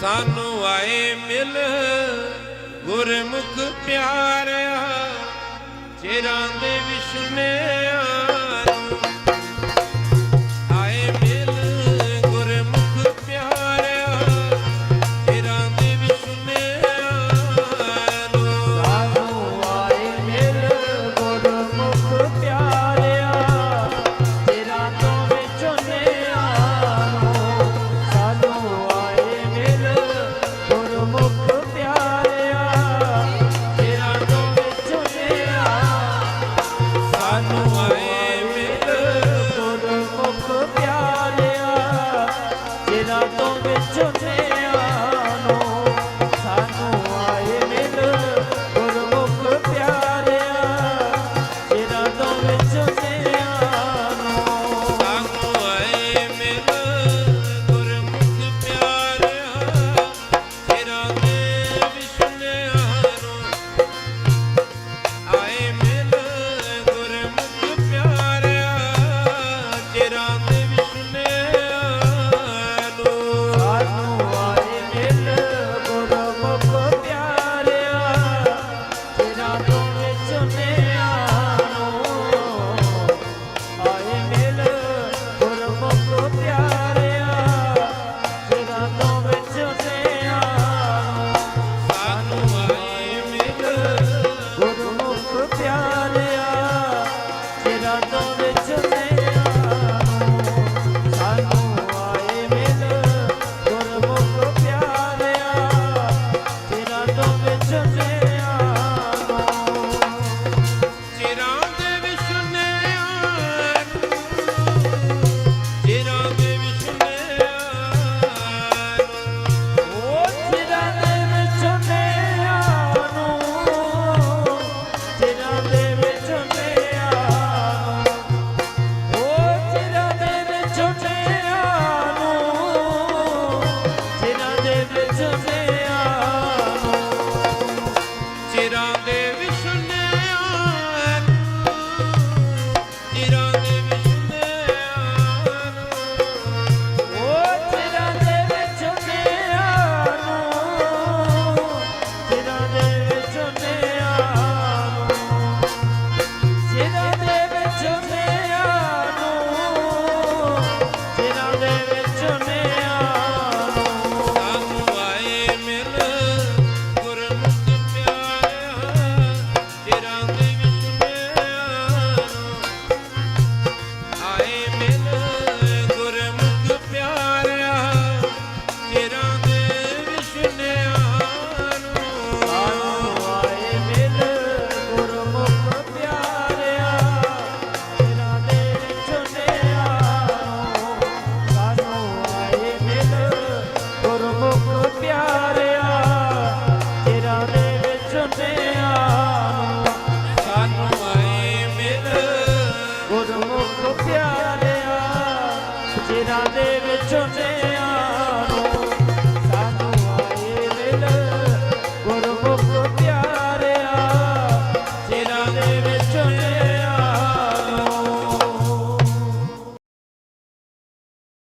ਸਾਨੂੰ ਆਏ ਮਿਲ ਗੁਰਮੁਖ ਪਿਆਰਿਆ ਚਿਰਾਂ ਦੇ ਵਿਸ਼ਨੇ it on there.